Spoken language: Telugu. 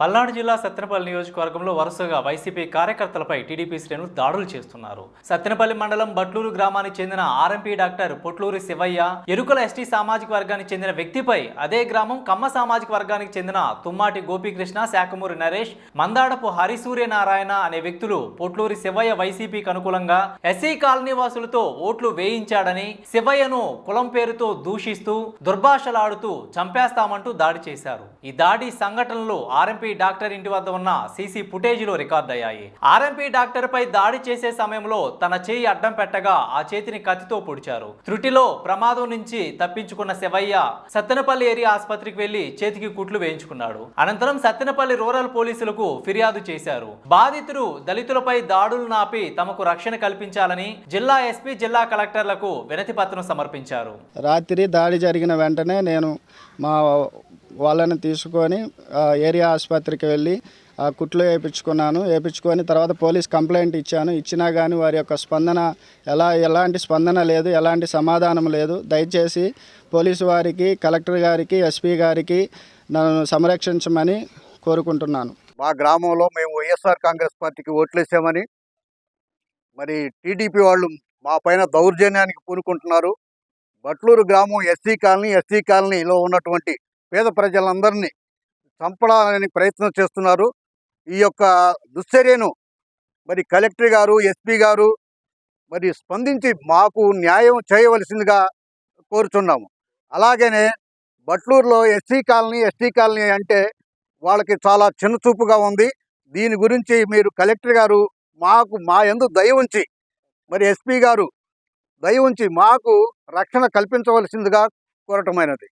పల్నాడు జిల్లా సత్తెనపల్లి నియోజకవర్గంలో వరుసగా వైసీపీ కార్యకర్తలపై టీడీపీ శ్రేణులు దాడులు చేస్తున్నారు. సత్తెనపల్లి మండలం బట్లూరు గ్రామానికి చెందిన RMP doctor Potluri Sivayya Erukala ST సామాజిక వర్గానికి చెందిన వ్యక్తిపై అదే గ్రామం కమ్మ సామాజిక వర్గానికి చెందిన తుమ్మాటి గోపీకృష్ణ శాఖమూరి నరేష్ మందాడపు హరిసూర్యనారాయణ అనే వ్యక్తులు పొట్లూరి శివయ్య వైసీపీకి అనుకూలంగా ఎస్సీ కాలనీ వాసులతో ఓట్లు వేయించాడని శివయ్యను కులం పేరుతో దూషిస్తూ దుర్భాషలాడుతూ చంపేస్తామంటూ దాడి చేశారు. ఈ దాడి సంఘటనలు ఆర్ఎంపీ డాక్టర్ ఇంటి వద్ద ఉన్న సీసీ ఫుటేజీలో రికార్డయ్యాయి. ఆర్ఎంపీ డాక్టర్ పై దాడి చేసే సమయంలో తన చేయి అడ్డం పెట్టగా ఆ చేతిని కత్తితో పొడిచారు. త్రుటిలో ప్రమాదం నుంచి తప్పించుకున్న శివయ్య సత్తెనపల్లి ఏరియా ఆసుపత్రికి వెళ్ళి చేతికి కుట్లు వేయించుకున్నాడు. అనంతరం సత్తెనపల్లి రూరల్ పోలీసులకు ఫిర్యాదు చేశారు. బాధితులు దళితులపై దాడులు నాపి తమకు రక్షణ కల్పించాలని జిల్లా ఎస్పీ జిల్లా కలెక్టర్లకు వినతి పత్రం సమర్పించారు. రాత్రి దాడి జరిగిన వెంటనే నేను మా వాళ్ళని తీసుకొని ఏరియా ఆసుపత్రికి వెళ్ళి కుట్లు వేయించుకున్నాను వేయించుకొని తర్వాత పోలీస్ కంప్లైంట్ ఇచ్చాను. ఇచ్చినా కానీ వారి యొక్క స్పందన ఎలా ఎలాంటి స్పందన లేదు ఎలాంటి సమాధానం లేదు. దయచేసి పోలీసు వారికి కలెక్టర్ గారికి ఎస్పీ గారికి నన్ను సంరక్షించమని కోరుకుంటున్నాను. మా గ్రామంలో మేము వైఎస్ఆర్ కాంగ్రెస్ పార్టీకి ఓట్లేసామని మరి టీడీపీ వాళ్ళు మా పైన దౌర్జన్యానికి పూనుకుంటున్నారు. బట్లూరు గ్రామం ఎస్సీ కాలనీ ఎస్సీ కాలనీలో ఉన్నటువంటి పేద ప్రజలందరినీ చంపడానికి ప్రయత్నం చేస్తున్నారు. ఈ యొక్క దుశ్చర్యను మరి కలెక్టర్ గారు ఎస్పీ గారు మరి స్పందించి మాకు న్యాయం చేయవలసిందిగా కోరుచున్నాము. అలాగనే బట్లూరులో ఎస్సీ కాలనీ ఎస్టీ కాలనీ అంటే వాళ్ళకి చాలా చిన్నచూపుగా ఉంది. దీని గురించి మీరు కలెక్టర్ గారు మాకు మా ఎందు దయ ఉంచి మరి ఎస్పీ గారు దయ ఉంచి మాకు రక్షణ కల్పించవలసిందిగా కోరటమైనది.